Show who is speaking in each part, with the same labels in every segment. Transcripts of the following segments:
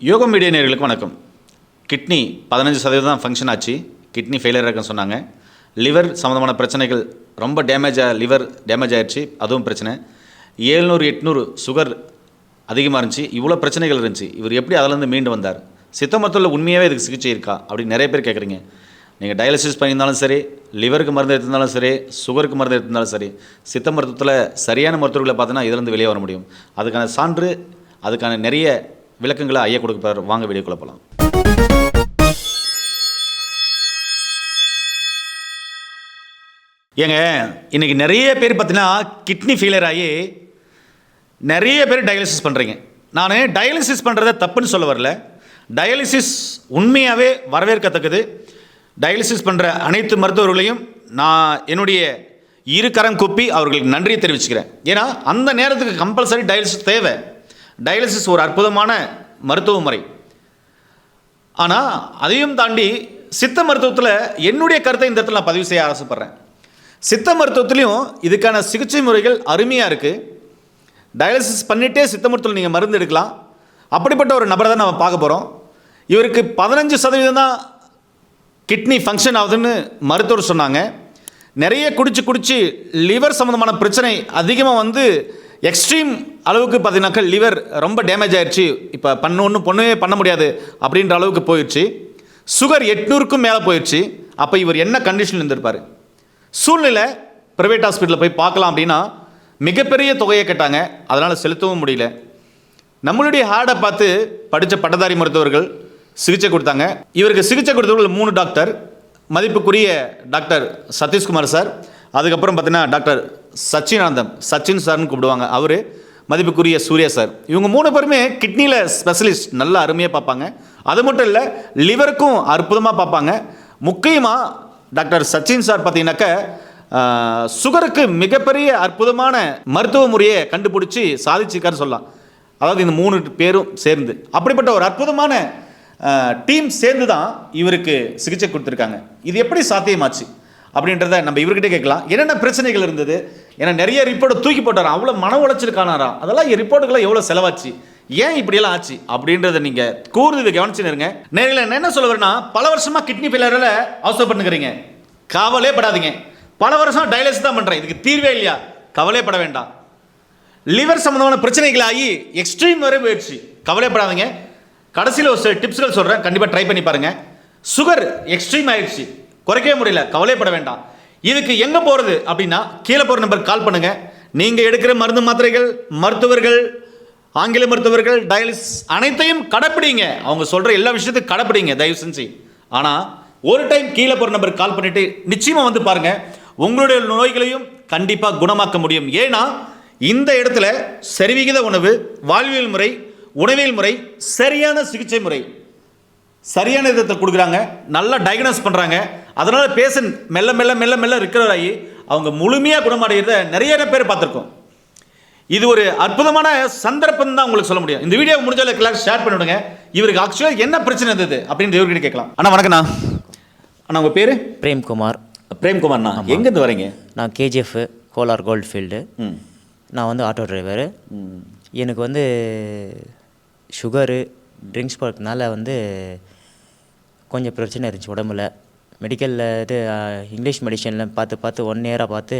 Speaker 1: யோகம் மீடியா நேர்களுக்கு வணக்கம். கிட்னி பதினஞ்சு சதவீதம் தான் ஃபங்க்ஷன் ஆச்சு. கிட்னி ஃபெயிலியர் இருக்குன்னு சொன்னாங்க. லிவர் சம்மந்தமான பிரச்சனைகள் ரொம்ப டேமேஜ் லிவர் டேமேஜ் ஆயிடுச்சு அதுவும் பிரச்சனை. ஏழ்நூறு எட்நூறு சுகர் அதிகமாக இருந்துச்சு. இவ்வளோ பிரச்சனைகள் இருந்துச்சு. இவர் எப்படி அதிலேருந்து மீண்டு வந்தார்? சித்த மருத்துவத்தில் உண்மையாகவே இதுக்கு சிகிச்சை இருக்கா? அப்படின்னு நிறைய பேர் கேட்குறீங்க நீங்கள் டயாலிசிஸ் பண்ணியிருந்தாலும் சரி லிவருக்கு மருந்து எடுத்திருந்தாலும் சரி சுகருக்கு மருந்து எடுத்திருந்தாலும் சரி சித்த மருத்துவத்தில் சரியான மருத்துவர்களை பார்த்தோன்னா இதுலேருந்து வெளியே வர முடியும். அதுக்கான சான்று அதுக்கான நிறைய விளக்கங்களை ஐயா கொடுப்பார் வாங்க வீடியோக்குள்ள போகலாம் ஏங்க இன்றைக்கி நிறைய பேர் பார்த்தீங்கன்னா கிட்னி ஃபெயிலியர் ஆகி நிறைய பேர் டயாலிசிஸ் பண்ணுறீங்க நான் டயாலிசிஸ் பண்ணுறத தப்புன்னு சொல்ல வரல. டயாலிசிஸ் உண்மையாகவே வரவேற்கத்தக்கது. டயாலிசிஸ் பண்ணுற அனைத்து மருத்துவர்களையும் நான் என்னுடைய இரு கரம் கூப்பி அவர்களுக்கு நன்றியை தெரிவிச்சுக்கிறேன். ஏன்னா அந்த நேரத்துக்கு கம்பல்சரி டயாலிசிஸ் தேவை. டயாலிசிஸ் ஒரு அற்புதமான மருத்துவ முறை. ஆனால் அதையும் தாண்டி சித்த மருத்துவத்தில் என்னுடைய கருத்தை இந்த இடத்துல நான் பதிவு செய்ய ஆசைப்பட்றேன். சித்த மருத்துவத்துலேயும் இதுக்கான சிகிச்சை முறைகள் அருமையாக இருக்குது டயாலிசிஸ் பண்ணிகிட்டே சித்த மருத்துவத்தில் நீங்கள் மருந்து எடுக்கலாம். அப்படிப்பட்ட ஒரு நபரை தான் நம்ம பார்க்க போகிறோம் இவருக்கு பதினஞ்சு சதவீதம் தான் கிட்னி ஃபங்க்ஷன் ஆகுதுன்னு மருத்துவர் சொன்னாங்க. நிறைய குடிச்சு குடிச்சு லிவர் சம்மந்தமான பிரச்சனை அதிகமாக வந்து எக்ஸ்ட்ரீம் அளவுக்கு பார்த்தீங்கன்னாக்கா லிவர் ரொம்ப டேமேஜ் ஆயிடுச்சு இப்போ பண்ண ஒன்றும் பொண்ணுமே பண்ண முடியாது அப்படின்ற அளவுக்கு போயிடுச்சு சுகர் எட்நூறுக்கும் மேலே போயிடுச்சு அப்போ இவர் என்ன கண்டிஷனில் இருந்திருப்பார்? சூழ்நிலை ப்ரைவேட் ஹாஸ்பிட்டலில் போய் பார்க்கலாம் அப்படின்னா மிகப்பெரிய தொகையை கேட்டாங்க. அதனால் செலுத்தவும் முடியல. நம்மளுடைய ஹார்டை பார்த்து படித்த பட்டதாரி மருத்துவர்கள் சிகிச்சை கொடுத்தாங்க. இவருக்கு சிகிச்சை கொடுத்தவர்கள் மூணு டாக்டர் மதிப்புக்குரிய டாக்டர் சதீஷ்குமார் சார். அதுக்கப்புறம் பார்த்தீங்கன்னா டாக்டர் சச்சினானந்தம் சச்சின் சார்னு கூப்பிடுவாங்க. அவர் மதிப்புக்குரிய சூர்யா சார். இவங்க மூணு பேருமே கிட்னியில் ஸ்பெஷலிஸ்ட் நல்லா அருமையாக பார்ப்பாங்க. அது மட்டும் இல்லை லிவருக்கும் அற்புதமாக பார்ப்பாங்க. முக்கியமாக டாக்டர் சச்சின் சார் பார்த்தீங்கன்னாக்க சுகருக்கு மிகப்பெரிய அற்புதமான மருத்துவ முறையை கண்டுபிடிச்சி சாதிச்சிருக்காருன்னு சொல்லலாம். அதாவது இந்த மூணு பேரும் சேர்ந்து. அப்படிப்பட்ட ஒரு அற்புதமான டீம் சேர்ந்து தான் இவருக்கு சிகிச்சை கொடுத்துருக்காங்க. இது எப்படி சாத்தியமாச்சு? அப்படின்றத நம்ம இவர்கிட்ட கேட்கலாம். என்னென்ன பிரச்சனைகள் இருந்தது? ஏன்னா நிறைய ரிப்போர்ட்டை தூக்கி போட்டாராம் அவ்வளோ மன உளைச்சல் காணாராம் அதெல்லாம் ரிப்போர்ட்டுக்கெல்லாம் எவ்வளோ செலவாச்சு? ஏன் இப்படியெல்லாம் ஆச்சு? அப்படின்றத நீங்கள் கூர்ந்து இதை கவனிச்சுன்னு இருங்க நேரில் நான் என்ன சொல்ல வரேன்னா பல வருஷமாக கிட்னி ஃபெயிலியரில் அவசரப்பட்டுக்கிறீங்க கவலையே படாதீங்க. பல வருஷம் டயாலிசிஸ் தான் பண்ணுறேன் இதுக்கு தீர்வே இல்லையா? கவலைப்பட வேண்டாம். லிவர் சம்மந்தமான பிரச்சனைகள் ஆகி எக்ஸ்ட்ரீம் வரை போயிடுச்சு. கவலைப்படாதீங்க கடைசியில் ஒரு சில டிப்ஸ்கள் சொல்கிறேன் கண்டிப்பாக ட்ரை பண்ணி பாருங்கள் சுகர் எக்ஸ்ட்ரீம் ஆயிடுச்சு. குறைக்கவே முடியல. கவலைப்பட வேண்டாம். இதுக்கு எங்கே போகிறது அப்படின்னா கீழே போகிற நம்பர் கால் பண்ணுங்க. நீங்கள் எடுக்கிற மருந்து மாத்திரைகள் மருத்துவர்கள் ஆங்கில மருத்துவர்கள் டயாலிசிஸ் அனைத்தையும் கடைப்பிடிங்க. அவங்க சொல்கிற எல்லா விஷயத்தையும் கடைப்பிடிங்க தயவு செஞ்சு. ஆனால் ஒரு டைம் கீழே போகிற நம்பர் கால் பண்ணிட்டு நிச்சயமாக வந்து பாருங்க. உங்களுடைய நோய்களையும் கண்டிப்பாக குணமாக்க முடியும். ஏன்னா இந்த இடத்துல சரிவிகித உணவு வாழ்வியல் முறை உணவியல் முறை சரியான சிகிச்சை முறை. சரியான விதத்தை கொடுக்குறாங்க நல்லா டயக்னோஸ் பண்ணுறாங்க அதனால் பேஷண்ட் மெல்ல மெல்ல மெல்ல மெல்ல recover ஆகி அவங்க முழுமையாக குணமடைகிறத நிறைய பேர் பார்த்துருக்கோம். இது ஒரு அற்புதமான சந்தர்ப்பம் தான் உங்களுக்கு சொல்ல முடியும். இந்த வீடியோ முடிஞ்ச அளவுக்கு எல்லாரும் ஷேர் பண்ணிவிடுங்க. இவருக்கு ஆக்சுவலாக என்ன பிரச்சனை இருந்தது அப்படின்னு இவர்கிட்ட கேட்கலாம். அண்ணா வணக்கண்ணா அண்ணா உங்கள் பேர்?
Speaker 2: பிரேம்குமார்.
Speaker 1: பிரேம்குமார்ண்ணா. எங்கேருந்து வரீங்க?
Speaker 2: நான் கேஜிஎஃப் கோலார் கோல்ட்ஃபீல்டு
Speaker 1: ம்.
Speaker 2: நான் வந்து ஆட்டோ டிரைவரு எனக்கு வந்து சுகரு ட்ரிங்க்ஸ் போடுறதுனால வந்து கொஞ்சம் பிரச்சனை இருந்துச்சு உடம்புல. மெடிக்கலில் இது இங்கிலீஷ் மெடிசனில் பார்த்து பார்த்து ஒன் இயராக பார்த்து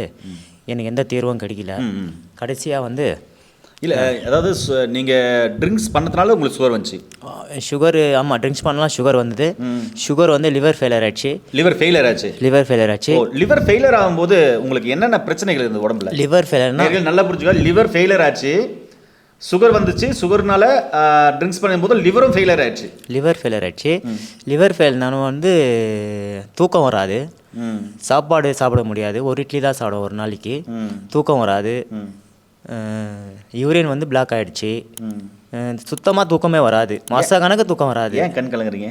Speaker 2: எனக்கு எந்த தீர்வும் கிடைக்கல. கடைசியாக வந்து
Speaker 1: இல்லை அதாவது நீங்கள் ட்ரிங்க்ஸ் பண்ணதுனால உங்களுக்கு சுகர் வந்துச்சு.
Speaker 2: சுகரு ஆமாம் ட்ரிங்க்ஸ் பண்ணலாம் சுகர் வந்தது. சுகர் வந்து லிவர் ஃபெயிலியர் ஆயிடுச்சு
Speaker 1: லிவர் ஃபெயிலியர் ஆச்சு.
Speaker 2: லிவர் ஃபெயிலியர் ஆச்சு.
Speaker 1: லிவர் ஃபெயிலியர் ஆகும்போது உங்களுக்கு என்னென்ன பிரச்சனைகள் இருந்தது உடம்புல?
Speaker 2: லிவர் ஃபெயிலியர்னா
Speaker 1: நேயர்கள் நல்லா புரிஞ்சுக்க லிவர் ஃபெயிலியர் ஆச்சு. சுகர் வந்துச்சு. சுகர்னால ட்ரிங்க்ஸ் பண்ணும்போது லிவரும் ஃபெயிலியர் ஆயிடுச்சு.
Speaker 2: லிவர் ஃபெயிலியர் ஆயிடுச்சு. லிவர் ஃபெயில் நான் வந்து தூக்கம் வராது. சாப்பாடு சாப்பிட முடியாது. ஒரு இட்லி தான் சாப்பிடுவேன் ஒரு நாளைக்கு. தூக்கம் வராது. யூரின் வந்து பிளாக் ஆகிடுச்சு சுத்தமாக தூக்கமே வராது. மாத கணக்கு தூக்கம் வராது.
Speaker 1: ஏன் கண் கலங்குறீங்க?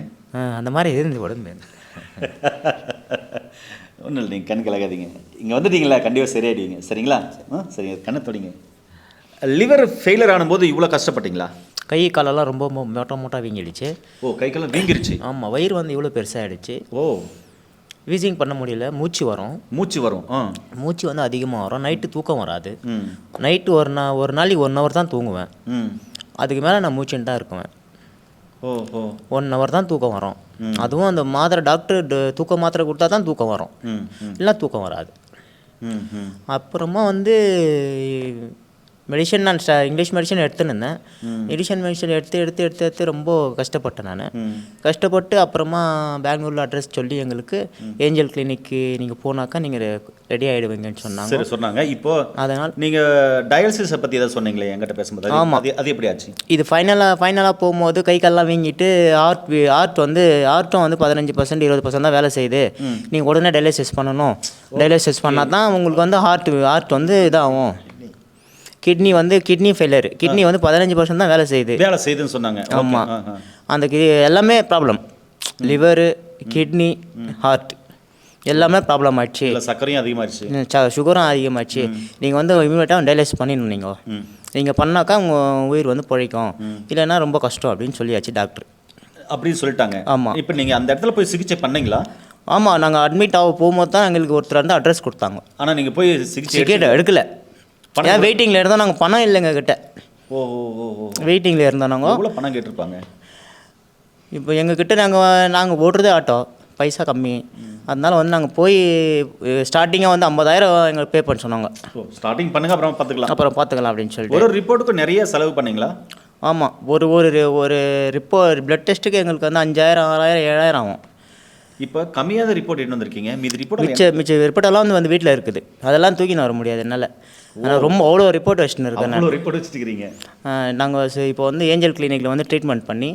Speaker 2: அந்த மாதிரி இருந்து உடம்பு.
Speaker 1: ஒன்றும் இல்லை நீங்கள் கண் கலகாதீங்க இங்கே வந்துட்டீங்களா கண்டிப்பாக சரியாயிடுவீங்க. சரிங்களா? சரிங்க கண்ணை தொடிங்க. லிவர் ஃபெயிலியர் ஆனும்போது இவ்வளோ கஷ்டப்பட்டீங்களா?
Speaker 2: கை காலெல்லாம் ரொம்ப மொட்டை மொட்டை வீங்கிடுச்சு.
Speaker 1: ஓ கை காலம் வீங்கிருச்சு.
Speaker 2: ஆமாம் வயிறு வந்து இவ்வளோ பெருசாகிடுச்சு
Speaker 1: ஓ.
Speaker 2: வீசிங் பண்ண முடியல மூச்சு வரும்.
Speaker 1: மூச்சு வரும் ஆ.
Speaker 2: மூச்சு வந்து அதிகமாக வரும் நைட்டு தூக்கம் வராது. நைட்டு ஒரு நா ஒரு நாளைக்கு ஒன் ஹவர் தான் தூங்குவேன். அதுக்கு மேலே நான் மூச்சுன்னு தான் இருக்குவேன் ஒன் ஹவர் தான் தூக்கம் வரும். அதுவும் அந்த மாத்திரை டாக்டர் தூக்க மாத்திரை கொடுத்தா தான் தூக்கம் வரும். இல்லை தூக்கம் வராது. அப்புறமா வந்து மெடிசன் நான் ஸ்டா- இங்கிலீஷ் மெடிசன் எடுத்துன்னு இருந்தேன். மெடிசன் மெடிசன் எடுத்து எடுத்து எடுத்து எடுத்து ரொம்ப கஷ்டப்பட்டேன் நான். கஷ்டப்பட்டு அப்புறமா பெங்களூரில் அட்ரஸ் சொல்லி எங்களுக்கு ஏஞ்சல் கிளினிக்கு நீங்கள் போனாக்கா நீங்கள் ரெடி ஆகிடுவீங்கன்னு சொன்னாங்க.
Speaker 1: சரி சொன்னாங்க. இப்போ
Speaker 2: அதனால்
Speaker 1: நீங்க டயாலிசிஸை பத்தி ஏதாவது சொன்னீங்களே என்கிட்ட பேசும்போது. அது-
Speaker 2: ஆமா.
Speaker 1: அது அது எப்படி ஆச்சு?
Speaker 2: இது ஃபைனலாக ஃபைனலாக போகும்போது கை கால்லாம் வீங்கிட்டு ஆர்ட் ஆர்ட் வந்து ஆர்ட்டும் வந்து பதினஞ்சு பர்சன்ட் இருபது பர்சன்ட் தான் வேலை செய்யுது. நீங்கள் உடனே டயாலிசிஸ் பண்ணணும். டயாலிசிஸ் பண்ணால் தான் உங்களுக்கு வந்து ஹார்ட் ஹார்ட் வந்து இதாகும். கிட்னி வந்து கிட்னி ஃபெயிலியர் கிட்னி வந்து பதினஞ்சு பர்சன்ட் தான் வேலை செய்யுது.
Speaker 1: வேலை செய்யுதுன்னு சொன்னாங்க.
Speaker 2: ஆமாம். அந்த கி எல்லாமே ப்ராப்ளம் லிவரு கிட்னி ஹார்ட் எல்லாமே ப்ராப்ளம் ஆயிடுச்சு.
Speaker 1: இல்ல சர்க்கரையும் அதிகமாயிருச்சு.
Speaker 2: ச- சுகரும் அதிகமாச்சு நீங்கள் வந்து இமீடியட்டாக டயாலிசிஸ் பண்ணிடணும் நீங்கள். நீங்கள் பண்ணாக்கா உங்கள் உயிர் வந்து பிழைக்கும். இல்லைன்னா ரொம்ப கஷ்டம் அப்படின்னு சொல்லியாச்சு டாக்டர்
Speaker 1: அப்படின்னு சொல்லிட்டாங்க.
Speaker 2: ஆமா.
Speaker 1: இப்போ நீங்க அந்த இடத்துல போய் சிகிச்சை பண்ணீங்களா?
Speaker 2: ஆமாம் நாங்கள் அட்மிட் ஆக போகும்போது தான் எங்களுக்கு ஒருத்தர் வந்து அட்ரஸ் கொடுத்தாங்க.
Speaker 1: ஆனா நீங்க போய் சிகிச்சை
Speaker 2: எடுக்கல. ஏன் வெயிட்டிங்கில் இருந்தோம் நாங்கள் பணம் இல்லைங்க கிட்ட.
Speaker 1: ஓ ஓ
Speaker 2: வெயிட்டிங்கில் இருந்தோம் நாங்கள்
Speaker 1: எவ்வளோ பணம் கேட்டிருப்பாங்க?
Speaker 2: இப்போ எங்ககிட்ட நாங்கள் நாங்கள் ஓட்டுறதே ஆட்டோ பைசா கம்மி. அதனால வந்து நாங்கள் போய் ஸ்டார்டிங்காக வந்து ஐம்பதாயிரம் எங்களுக்கு பே பண்ண சொன்னாங்க.
Speaker 1: ஸ்டார்டிங் பண்ணுங்க அப்புறம் பார்த்துக்கலாம்
Speaker 2: அப்புறம் பார்த்துக்கலாம் அப்படின்னு சொல்லிட்டு.
Speaker 1: ஒரு ரிப்போர்ட்டுக்கும் நிறைய செலவு பண்ணீங்களா?
Speaker 2: ஆமாம் ஒரு ஒரு ஒரு ரிப்போ பிளட் டெஸ்ட்டுக்கு எங்களுக்கு வந்து அஞ்சாயிரம் ஆறாயிரம் ஏழாயிரம் ஆகும்.
Speaker 1: இப்போ கம்மியாத ரிப்போர்ட் என்ன வந்திருக்கீங்க. மீதி ரிப்போர்ட்
Speaker 2: மிச்ச மிச்ச ரிப்போர்ட்டெல்லாம் வந்து வந்து வீட்டில் இருக்குது. அதெல்லாம் தூக்கின்னு வர முடியாது என்னால். ஆனால் ரொம்ப அவ்வளோ ரிப்போர்ட் வச்சுன்னு இருக்கேன் நான்.
Speaker 1: ரிப்போர்ட் வச்சுருக்கீங்க
Speaker 2: நாங்கள் இப்போ வந்து ஏஞ்சல் கிளினிக்கில் வந்து ட்ரீட்மெண்ட் பண்ணி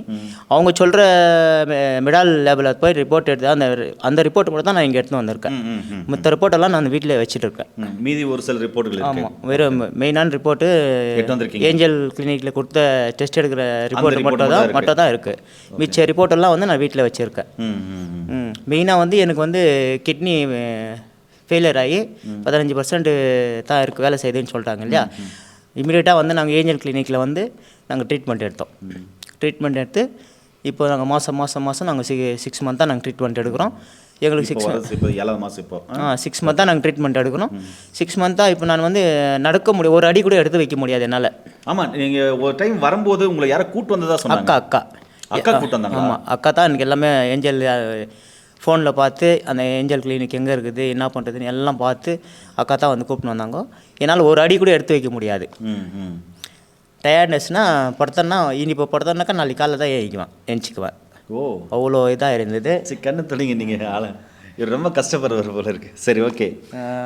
Speaker 2: அவங்க சொல்கிற மெடால் லேபில் போய் ரிப்போர்ட் எடுத்து அந்த அந்த ரிப்போர்ட் மட்டும் தான் நான் இங்கே எடுத்துன்னு வந்திருக்கேன். மற்ற ரிப்போர்ட்டெல்லாம் நான் வீட்டில் வச்சுட்டு இருக்கேன்.
Speaker 1: மீதி ஒரு சில ரிப்போர்ட்டுகள்
Speaker 2: ஆமாம் வெறும் மெயினான ரிப்போர்ட்டு
Speaker 1: எடுத்து.
Speaker 2: ஏஞ்சல் கிளினிக்கில் கொடுத்த டெஸ்ட் எடுக்கிற ரிப்போர்ட் மட்டும் தான்
Speaker 1: மட்டும்
Speaker 2: தான் இருக்குது மிச்ச ரிப்போர்ட்டெல்லாம் வந்து நான் வீட்டில் வச்சுருக்கேன். மெயினாக வந்து எனக்கு வந்து கிட்னி ஃபெயிலியர் ஆகி பதினஞ்சு பர்சன்ட் தான் இருக்குது வேலை செய்யுதுன்னு சொல்லிட்டாங்க இல்லையா? இமீடியட்டாக வந்து நாங்கள் ஏஞ்சல் கிளினிக்கில் வந்து நாங்கள் ட்ரீட்மெண்ட் எடுத்தோம். ட்ரீட்மெண்ட் எடுத்து இப்போ நாங்கள் மாதம் மாதம் மாதம் நாங்கள் சி சிக்ஸ் மந்த்தாக நாங்கள் ட்ரீட்மெண்ட் எடுக்கிறோம். எங்களுக்கு சிக்ஸ்
Speaker 1: இப்போ ஏழாவது மாதம் இப்போ. ஆ?
Speaker 2: சிக்ஸ் மந்த்தாக நாங்கள் ட்ரீட்மெண்ட் எடுக்கணும் சிக்ஸ் மந்த்தாக இப்போ நான் வந்து நடக்க முடியும் ஒரு அடி கூட எடுத்து வைக்க முடியாது என்னால்.
Speaker 1: ஆமா நீங்க ஒரு டைம் வரும்போது உங்களை யாரோ கூட்டு வந்ததா சொன்னாங்க.
Speaker 2: அக்கா அக்கா.
Speaker 1: அக்கா கூட்டு வந்தாங்களா?
Speaker 2: ஆமாம் அக்கா தான் எனக்கு எல்லாமே ஏஞ்சல் ஃபோனில் பார்த்து அந்த ஏஞ்சல் கிளினிக் எங்கே இருக்குது என்ன பண்ணுறதுன்னு எல்லாம் பார்த்து அக்கா தான் வந்து கூப்பிட்டு வந்தாங்க. என்னால் ஒரு அடி கூட எடுத்து வைக்க முடியாது.
Speaker 1: ம் ம்.
Speaker 2: டயர்ட்னஸ்னால் படுத்தேன்னா இனி இப்போ படுத்தோன்னாக்கா நாளைக்கு காலைல தான் ஏறிக்குவேன் எந்திக்குவேன்
Speaker 1: ஓ.
Speaker 2: அவ்வளோ இதாக இருந்தது.
Speaker 1: சரி கண்ணு தொலைங்க நீங்க ஆள. இவர் ரொம்ப கஷ்டப்படுறவர் போல இருக்கு. சரி ஓகே.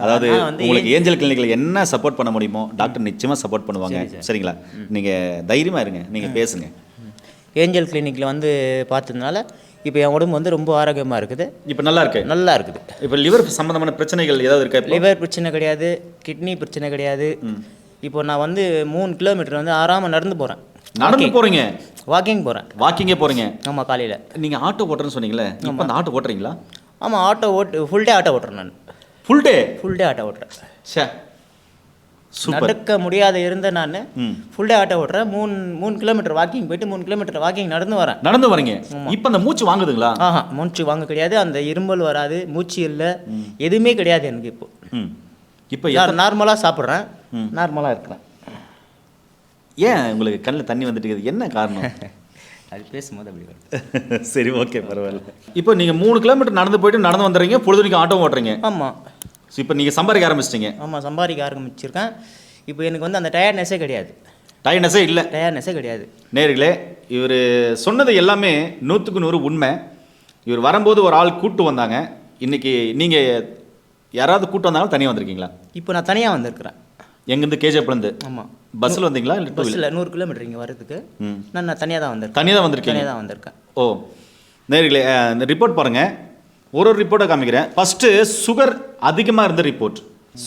Speaker 1: அதாவது உங்களுக்கு ஏஞ்சல் கிளினிக்ல என்ன சப்போர்ட் பண்ண முடியுமோ டாக்டர் நிச்சயமா சப்போர்ட் பண்ணுவாங்க. சரிங்களா? நீங்க தைரியமா இருங்க நீங்க பேசுங்க.
Speaker 2: ஏஞ்சல் கிளினிக்கில் வந்து பார்த்ததுனால இப்போ என் உடம்பு வந்து ரொம்ப ஆரோக்கியமாக இருக்குது.
Speaker 1: இப்போ நல்லா இருக்கு?
Speaker 2: நல்லா இருக்குது.
Speaker 1: இப்போ லிவர் சம்பந்தமான பிரச்சனைகள் ஏதாவது இருக்கா
Speaker 2: லிவர் பிரச்சனை கிடையாது கிட்னி பிரச்சனை கிடையாது. இப்போ நான் வந்து மூணு கிலோமீட்டர் வந்து ஆறாமல் நடந்து போகிறேன்
Speaker 1: நடந்து போறீங்க?
Speaker 2: வாக்கிங் போகிறேன்
Speaker 1: வாக்கிங்கே போறீங்க?
Speaker 2: ஆமாம் காலையில்.
Speaker 1: நீங்க ஆட்டோ ஓட்டுறேன்னு சொன்னீங்களே இப்போ அந்த ஆட்டோ ஓட்டுறீங்களா?
Speaker 2: ஆமாம் ஆட்டோ ஓட்டு ஃபுல் டே ஆட்டோ ஓட்டுறேன் நான்.
Speaker 1: Full day
Speaker 2: full day auto ஓட்டுறேன்.
Speaker 1: சே
Speaker 2: நடக்க முடியாத இருந்த நான் ஃபுல் டே ஆட்டோ ஓட்டுறேன். மூணு மூணு கிலோமீட்டர் வாக்கிங் போயிட்டு மூணு கிலோமீட்டர் வாக்கிங் நடந்து வரேன்.
Speaker 1: நடந்து வரீங்க. இப்போ அந்த மூச்சு வாங்குதுங்களா?
Speaker 2: ஆஹா மூச்சு வாங்க கிடையாது. அந்த இருமல் வராது மூச்சு இல்லை. எதுவுமே கிடையாது எனக்கு இப்போ.
Speaker 1: இப்போ
Speaker 2: நான் நார்மலாக சாப்பிட்றேன். நார்மலாக இருக்கிறேன்.
Speaker 1: ஏன் உங்களுக்கு கண்ணில் தண்ணி வந்துட்டு இருக்குது? என்ன காரணம்?
Speaker 2: அது பேசும்போது அப்படி வரும்.
Speaker 1: சரி ஓகே பரவாயில்ல. இப்போ நீங்கள் மூணு கிலோமீட்டர் நடந்து போயிட்டு நடந்து வந்துடுறீங்க. பொழுதுனிக்கு ஆட்டோ ஓட்டுறீங்க.
Speaker 2: ஆமாம்
Speaker 1: ஸோ இப்போ நீங்கள் சம்பாதிக்க ஆரம்பிச்சிட்டீங்க.
Speaker 2: ஆமாம் சம்பாதிக்க ஆரம்பிச்சிருக்கேன். இப்போ எனக்கு வந்து அந்த டயர்ட்னஸே கிடையாது.
Speaker 1: டயர்னஸே இல்லை.
Speaker 2: டயர்ட்னஸே கிடையாது.
Speaker 1: நேர்களே இவர் சொன்னது எல்லாமே நூற்றுக்கு நூறு உண்மை. இவர் வரும்போது ஒரு ஆள் கூட்டு வந்தாங்க. இன்னைக்கு நீங்கள் யாராவது கூட்டு வந்தாலும் தனியாக வந்திருக்கீங்களா?
Speaker 2: இப்போ நான் தனியாக வந்திருக்கிறேன்.
Speaker 1: எங்கேருந்து? கேஜப்லேருந்து
Speaker 2: ஆமாம்
Speaker 1: பஸ்ஸில் வந்தீங்களா இல்லை
Speaker 2: பஸ்ஸில் நூறு கிலோமீட்டர் இங்கே வரதுக்கு நான் நான் தனியாக தான் வந்திருக்கேன்.
Speaker 1: தனியாக தான் வந்திருக்கீங்க.
Speaker 2: தனியாக தான் வந்திருக்கேன்.
Speaker 1: ஓ. நேர்களே ரிப்போர்ட் பாருங்கள் ஒரு ஒரு ரிப்போர்ட்டை காமிக்கிறேன். ஃபஸ்ட்டு சுகர் அதிகமாக இருந்த ரிப்போர்ட்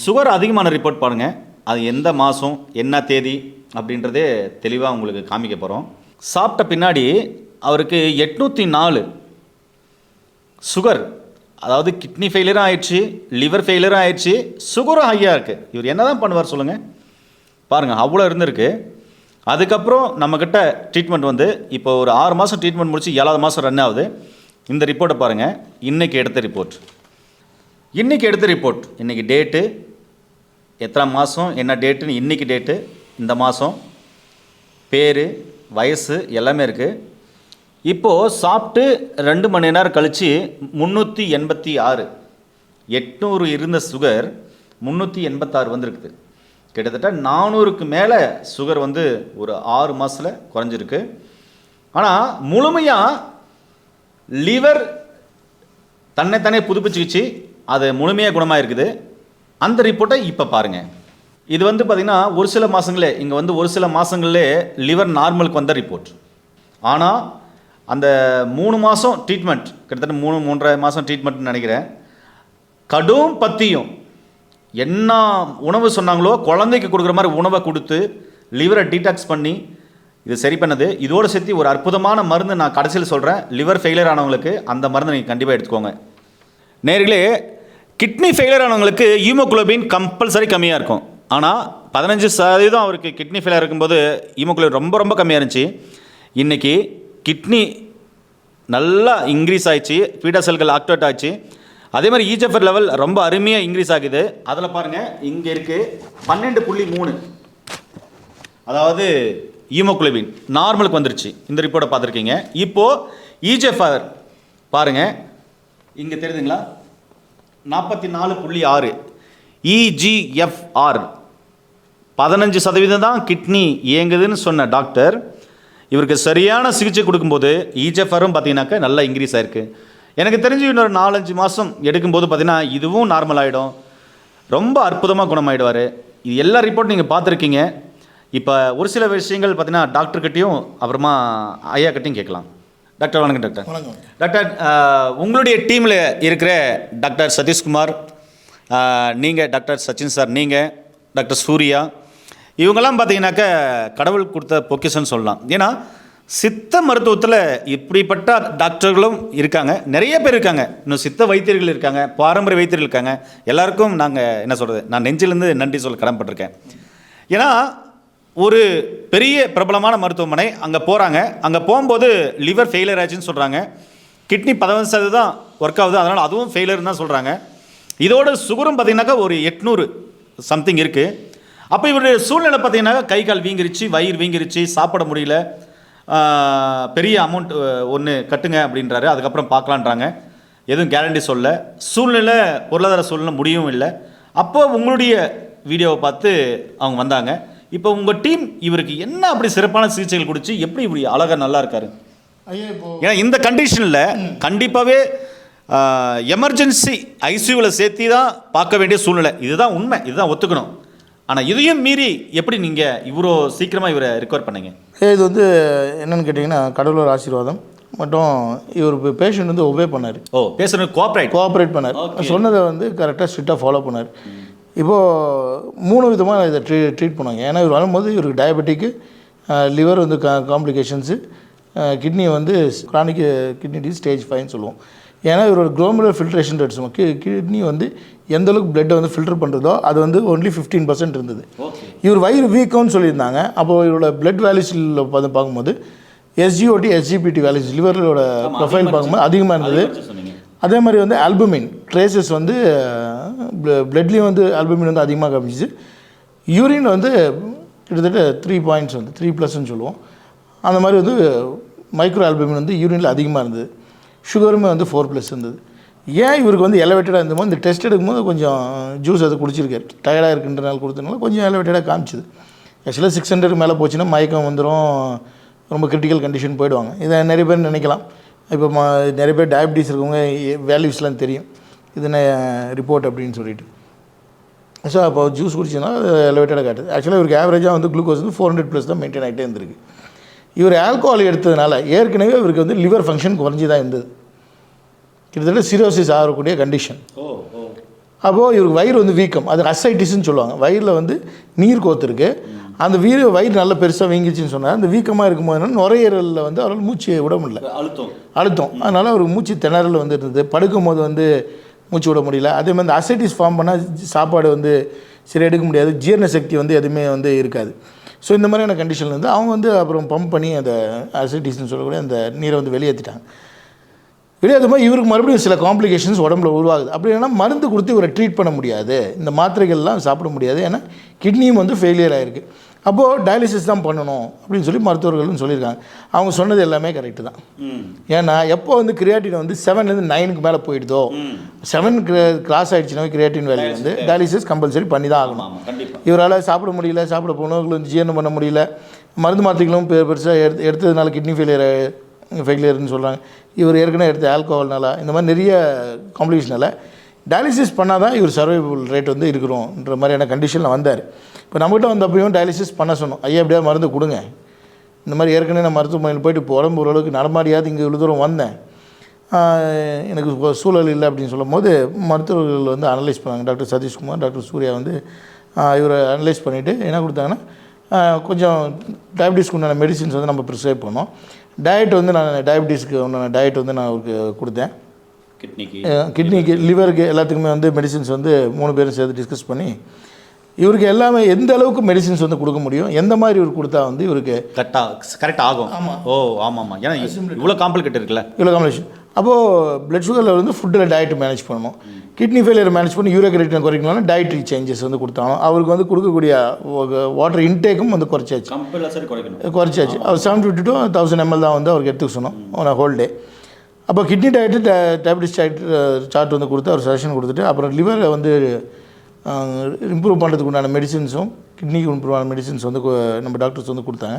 Speaker 1: சுகர் அதிகமான ரிப்போர்ட் பாருங்கள் அது எந்த மாதம் என்ன தேதி அப்படின்றதே தெளிவாக உங்களுக்கு காமிக்க போகிறோம் சாப்பிட்ட பின்னாடி அவருக்கு எட்நூற்றி நாலு சுகர் அதாவது கிட்னி ஃபெயிலியரும் ஆயிடுச்சு லிவர் ஃபெயிலியரும் ஆயிடுச்சு சுகரும் ஹையாக இருக்குது இவர் என்ன தான் பண்ணுவார் சொல்லுங்கள் பாருங்கள் அவ்வளோ இருந்திருக்கு. அதுக்கப்புறம் நம்மக்கிட்ட ட்ரீட்மெண்ட் வந்து இப்போ ஒரு ஆறு மாதம் ட்ரீட்மெண்ட் முடிச்சு ஏழாவது மாதம் ரன் ஆகுது. இந்த ரிப்போர்ட்டை பாருங்கள் இன்றைக்கி எடுத்த ரிப்போர்ட் இன்றைக்கி எடுத்த ரிப்போர்ட் இன்றைக்கி டேட்டு எத்தனை மாதம் என்ன டேட்டுன்னு இன்றைக்கி டேட்டு இந்த மாதம் பேர் வயசு எல்லாமே இருக்குது இப்போது சாப்பிட்டு ரெண்டு மணி நேரம் கழித்து முந்நூற்றி எண்பத்தி ஆறு எட்நூறு இருந்த சுகர் முந்நூற்றி எண்பத்தாறு வந்திருக்குது. கிட்டத்தட்ட நானூறுக்கு மேலே சுகர் வந்து ஒரு ஆறு மாதத்தில் குறைஞ்சிருக்கு. ஆனால் முழுமையாக லிவர் தன்னைத்தானே புதுப்பிச்சுக்கிச்சு அது முழுமையாக குணமாக இருக்குது அந்த ரிப்போர்ட்டை இப்போ பாருங்கள் இது வந்து பார்த்திங்கன்னா ஒரு சில மாதங்களே இங்கே வந்து ஒரு சில மாதங்களே லிவர் நார்மலுக்கு வந்த ரிப்போர்ட் ஆனால் அந்த மூணு மாதம் ட்ரீட்மெண்ட் கிட்டத்தட்ட மூணு மூன்றரை மாதம் ட்ரீட்மெண்ட்னு நினைக்கிறேன். கடும் பத்தியும். என்ன உணவு சொன்னாங்களோ குழந்தைக்கு கொடுக்குற மாதிரி உணவை கொடுத்து லிவரை டீடாக்ஸ் பண்ணி இது சரி பண்ணது. இதோடு சேர்த்து ஒரு அற்புதமான மருந்து நான் கடைசியில் சொல்கிறேன் லிவர் ஃபெயிலியர் ஆனவங்களுக்கு அந்த மருந்தை நீங்கள் கண்டிப்பாக எடுத்துக்கோங்க. நேர்களே கிட்னி ஃபெயிலியர் ஆனவங்களுக்கு ஹீமோகுளோபின் கம்பல்சரி கம்மியாக இருக்கும். ஆனால் பதினஞ்சு சதவீதம் அவருக்கு கிட்னி ஃபெயிலியர் இருக்கும்போது ஹீமோக்ளோபின் ரொம்ப ரொம்ப கம்மியாக இருந்துச்சு. இன்றைக்கி கிட்னி நல்லா இன்க்ரீஸ் ஆயிடுச்சு. பீட்டா செல்கள் ஆக்டிவேட் ஆச்சு அதே மாதிரி ஈஜெஃபர் லெவல் ரொம்ப அருமையாக இன்க்ரீஸ் ஆகுது. அதில் பாருங்கள் இங்கே இருக்குது பன்னெண்டு புள்ளி மூணு. அதாவது ஈமோகுளோபின் நார்மலுக்கு வந்துருச்சு. இந்த ரிப்போர்ட்டை பார்த்துருக்கீங்க. இப்போது ஈஜெஃபர் பாருங்கள் இங்கே தெரியுதுங்களா? நாற்பத்தி நாலு புள்ளி ஆறு. இஜிஎஃப்ஆர் பதினஞ்சு சதவீதம் தான் கிட்னி இயங்குதுன்னு சொன்ன டாக்டர் இவருக்கு சரியான சிகிச்சை கொடுக்கும்போது ஈஜெஃபரும் பார்த்தீங்கன்னாக்கா நல்லா இன்க்ரீஸ் ஆயிருக்கு. எனக்கு தெரிஞ்சு இன்னொரு நாலஞ்சு மாதம் எடுக்கும்போது பார்த்தீங்கன்னா இதுவும் நார்மல் ஆகிடும் ரொம்ப அற்புதமாக குணமாயிடுவார். இது எல்லா ரிப்போர்ட் நீங்கள் பார்த்துருக்கீங்க. இப்போ ஒரு சில விஷயங்கள் பார்த்தீங்கன்னா டாக்டர்கிட்டையும் அப்புறமா ஐயா கிட்டையும் கேட்கலாம். டாக்டர் வணக்கம் டாக்டர்
Speaker 3: வணக்கம்.
Speaker 1: டாக்டர் உங்களுடைய டீமில் இருக்கிற டாக்டர் சதீஷ்குமார் நீங்கள் டாக்டர் சச்சின் சார் நீங்கள் டாக்டர் சூர்யா இவங்கெல்லாம் பார்த்தீங்கன்னாக்க கடவுள் கொடுத்த பொக்கிஷன் சொல்லலாம். ஏன்னா சித்த மருத்துவத்தில் இப்படிப்பட்ட டாக்டர்களும் இருக்காங்க. நிறைய பேர் இருக்காங்க. இன்னும் சித்த வைத்தியர்கள் இருக்காங்க. பாரம்பரிய வைத்தியர்கள் இருக்காங்க. எல்லாருக்கும் நாங்கள் என்ன சொல்கிறது நான் நெஞ்சிலேருந்து நன்றி சொல்ல கடமைப்பட்டிருக்கேன். ஏன்னா ஒரு பெரிய பிரபலமான மருத்துவமனை. அங்கே போகிறாங்க அங்கே போகும்போது லிவர் ஃபெயிலியர் ஆச்சுன்னு சொல்கிறாங்க கிட்னி பதினஞ்சு சதவீதம் ஒர்க் ஆகுது. அதனால் அதுவும் ஃபெயிலியர்னு தான் சொல்கிறாங்க இதோட சுகரும் பார்த்தீங்கன்னாக்கா ஒரு எட்நூறு சம்திங் இருக்குது அப்போ இவருடைய சூழ்நிலை பார்த்தீங்கன்னாக்கா கை கால் வீங்கிருச்சு வயிறு வீங்கிருச்சு சாப்பிட முடியல. பெரிய அமௌண்ட் ஒன்று கட்டுங்க அப்படின்றாரு. அதுக்கப்புறம் பார்க்கலான்றாங்க. எதுவும் கேரண்டி சொல்ல சூழ்நிலை பொருளாதார சூழ்நிலை முடியவும் இல்லை. அப்போ உங்களுடைய வீடியோவை பார்த்து அவங்க வந்தாங்க. இப்போ உங்கள் டீம் இவருக்கு என்ன அப்படி சிறப்பான சிகிச்சைகள் கொடுத்து எப்படி இப்படி அழகாக நல்லா இருக்காரு? ஏன்னா இந்த கண்டிஷனில் கண்டிப்பாகவே எமர்ஜென்சி ஐசியூவில் சேர்த்தி தான் பார்க்க வேண்டிய சூழ்நிலை. இதுதான் உண்மை. இதுதான் ஒத்துக்கணும். ஆனால் இதையும் மீறி எப்படி நீங்கள் இவ்வளோ சீக்கிரமாக இவரை ரிகவர் பண்ணீங்க?
Speaker 3: இது வந்து என்னன்னு கேட்டிங்கன்னா கடவுளோட ஆசீர்வாதம். மட்டும் இவர் பேஷண்ட் வந்து ஒபே பண்ணார்.
Speaker 1: ஓ பேசுறது கோஆப்ரேட்
Speaker 3: கோஆப்ரேட் பண்ணார். சொன்னதை வந்து கரெக்டாக ஸ்ட்ரிக்டாக ஃபாலோ பண்ணார். இப்போது மூணு விதமாக இதை ட்ரீ ட்ரீட் பண்ணுவாங்க. ஏன்னா இவர் வரும்போது இவருக்கு டயபெட்டிக்கு லிவர் வந்து கா காம்ப்ளிகேஷன்ஸு கிட்னி வந்து க்ரானிக் கிட்னி டி ஸ்டேஜ் ஃபைவ்னு சொல்லுவோம். ஏன்னா இவரோட குளோமுலர் ஃபில்ட்ரேஷன் ரேட் சொல்லுவோம் கிட்னி வந்து எந்த அளவுக்கு பிளட்டை வந்து ஃபில்டர் பண்ணுறதோ அது வந்து ஒன்லி ஃபிஃப்டீன் பர்சன்ட் இருந்தது. இவர் வயிறு வீக்கம்னு சொல்லியிருந்தாங்க. அப்போது இவரோட பிளட் வேல்யூஸில் பார்த்து பார்க்கும்போது எஸ்ஜிஓடி எஸ்ஜிபிடி வேல்யூஸ் லிவரோட ப்ரொஃபைல் பார்க்கும்போது அதிகமாக இருந்தது. அதே மாதிரி வந்து ஆல்புமின் ட்ரேசஸ் வந்து பிளட்லேயும் வந்து ஆல்பமின் வந்து அதிகமாக காமிச்சிச்சு யூரின் வந்து கிட்டத்தட்ட த்ரீ பாயிண்ட்ஸ் வந்து த்ரீ ப்ளஸ்ன்னு சொல்லுவோம். அந்த மாதிரி வந்து மைக்ரோ ஆல்பமின் வந்து யூரினில் அதிகமாக இருந்தது. சுகருமே வந்து ஃபோர் ப்ளஸ் இருந்தது. ஏன் இவருக்கு வந்து எலவேட்டடாக இருந்தபோது இந்த டெஸ்ட் எடுக்கும்போது கொஞ்சம் ஜூஸ் அது குடிச்சிருக்காரு. டயர்டாக இருக்குன்றனால கொடுத்தனால கொஞ்சம் எலவேட்டடாக காமிச்சிது. ஆக்சுவலாக சிக்ஸ் ஹண்ட்ரட் மேலே போச்சுன்னா மயக்கம் வந்துடும் ரொம்ப கிரிட்டிக்கல் கண்டிஷன் போயிடுவாங்க. இதை நிறைய பேர் நினைக்கலாம். இப்போ ம நிறைய பேர் டயபிட்டிஸ் இருக்கவங்க வேல்யூஸ்லாம் தெரியும். இது ரிப்போர்ட் அப்படின்னு சொல்லிட்டு. ஸோ அப்போ ஜூஸ் குடிச்சதுனால அது எலவேட்டடாக காட்டுது. ஆக்சுவலாக இவருக்கு ஆவரேஜாக வந்து குளுக்கோஸ் வந்து ஃபோர் ஹண்ட்ரட் ப்ளஸ் தான் மெயின்டைன் ஆகிட்டே இருந்திருக்கு. இவர் ஆல்கோஹால் எடுத்ததுனால ஏற்கனவே இவருக்கு வந்து லிவர் ஃபங்க்ஷன் குறைஞ்சி தான் இருந்தது. கிட்டத்தட்ட சிரோசிஸ் ஆகக்கூடிய கண்டிஷன் அப்போது இவருக்கு வயிறு வந்து வீக்கம். அது அசைட்டிஸ்ன்னு சொல்லுவாங்க. வயிறில் வந்து நீர் கோத்துருக்கு. அந்த வீடு வயிறு நல்லா பெருசாக வீங்கிச்சுன்னு சொன்னார் அந்த வீக்கமாக இருக்கும்போது நுரையீரலில் வந்து அவரால் மூச்சு விட முடியல.
Speaker 1: அழுத்தம்.
Speaker 3: அழுத்தம். அதனால் அவருக்கு மூச்சு திணறல் வந்து இருந்தது படுக்கும் போது வந்து மூச்சு விட முடியல. அதே மாதிரி அந்த அசைட்டிஸ் ஃபார்ம் பண்ணால் சாப்பாடு வந்து சரி எடுக்க முடியாது. ஜீரண சக்தி வந்து எதுவுமே வந்து இருக்காது. ஸோ இந்த மாதிரியான கண்டிஷனில் வந்து அவங்க வந்து அப்புறம் பம்ப் பண்ணி அந்த அசைட்டிஸ்னு சொல்லக்கூடிய அந்த நீரை வந்து வெளியேற்றிட்டாங்க விளையாடும்போது இவருக்கு மறுபடியும் சில காம்ப்ளிகேஷன்ஸ் உடம்புல உருவாகுது. அப்படி இல்லைனா மருந்து கொடுத்து இவரை ட்ரீட் பண்ண முடியாது. இந்த மாத்திரைகள்லாம் சாப்பிட முடியாது. ஏன்னா கிட்னியும் வந்து ஃபெயிலியர் ஆகிருக்கு அப்போது டயாலிசிஸ் தான் பண்ணணும் அப்படின்னு சொல்லி மருத்துவர்களும் சொல்லியிருக்காங்க. அவங்க சொன்னது எல்லாமே கரெக்டு தான். ஏன்னா எப்போ வந்து கிரியாட்டின் வந்து செவன்லேருந்து நைனுக்கு மேலே போயிடுதோ செவன் கிராஸ் ஆகிடுச்சுன்னா கிரியாட்டின் வேல்யூ வந்து டயாலிசிஸ் கம்பல்சரி பண்ணி தான் ஆகணும். இவரால் சாப்பிட முடியல சாப்பிட உணவுகள் வந்து ஜீரணம் பண்ண முடியல. மருந்து மாத்திரைகளும் பெருசாக எடுத்து எடுத்ததுனால கிட்னி ஃபெயிலியர் ஃபெயிலியர்னு சொல்கிறாங்க இவர் ஏற்கனவே எடுத்த ஆல்கோஹால்னால இந்த மாதிரி நிறைய காம்ப்ளிகேஷனால டயாலிசிஸ் பண்ணால் தான் இவர் சர்வைவல் ரேட் வந்து இருக்கிறோன்ற மாதிரியான கண்டிஷனில் வந்தார். இப்போ நம்மகிட்ட வந்தப்பையும் டயாலிசிஸ் பண்ண சொன்னோம். ஐயா எப்படியா மருந்து கொடுங்க. இந்த மாதிரி ஏற்கனவே நான் மருத்துவமனையில் போயிட்டு இப்போ உடம்பு ஓரளவுக்கு நடமாடியாவது இங்கே இவ்வளோ தூரம் வந்தேன். எனக்கு சூழல் இல்லை அப்படின்னு சொல்லும் போது மருத்துவர்கள் வந்து அனலைஸ் பண்ணாங்க. டாக்டர் சதீஷ்குமார் டாக்டர் சூர்யா வந்து இவரை அனலைஸ் பண்ணிவிட்டு என்ன கொடுத்தாங்கன்னா கொஞ்சம் டயபிட்டிஸ்க்கு உண்டான மெடிசின்ஸ் வந்து நம்ம ப்ரிஸ்கிரைப் பண்ணோம். டயட் வந்து நான் டயபிட்டிஸ்க்கு உண்டான டயட் வந்து நான் அவருக்கு கொடுத்தேன்.
Speaker 1: கிட்னிக்கு
Speaker 3: கிட்னிக்கு லிவருக்கு எல்லாத்துக்குமே வந்து மெடிசின்ஸ் வந்து மூணு பேரும் சேர்த்து டிஸ்கஸ் பண்ணி இவருக்கு எல்லாமே எந்த அளவுக்கு மெடிசின்ஸ் வந்து கொடுக்க முடியும் எந்த மாதிரி இவர் கொடுத்தா வந்து இவருக்கு
Speaker 1: கரெக்டாக கரெக்ட் ஆகும். ஓ ஆமாம் ஆமாம் ஏன்னா இவ்வளோ காம்ப்ளிகேட் இருக்குல்ல?
Speaker 3: இவ்வளோ காம்பினேஷன் அப்போது பிளட் சுகரில் வந்து ஃபுட்டில் டயட் மேனேஜ் பண்ணணும். கிட்னி ஃபெயிலியர் மேனேஜ் பண்ணி யூரியா கிரெட்டின் குறைக்கணும்னா டயட்ரி சேஞ்சஸ் வந்து கொடுத்தாங்க அவருக்கு வந்து கொடுக்கக்கூடிய வாட்டர் இன்டேக்கும் வந்து குறைச்சாச்சு. குறைச்சாச்சு. அவர் seven fifty to thousand ML தான் வந்து அவருக்கு எடுத்துக்க சொன்னோம் ஒன் ஹோல் டே அப்போ kidney diet diabetes diet chart வந்து கொடுத்து அவர் சஜஷன் கொடுத்துட்டு அப்புறம் லிவரை வந்து இம்ப்ரூவ் பண்ணுறதுக்கு உண்டான மெடிசின்ஸும் கிட்னிக்கு இம்ப்ரூவ் ஆன மெடிசின்ஸ் வந்து நம்ம டாக்டர்ஸ் வந்து கொடுத்தாங்க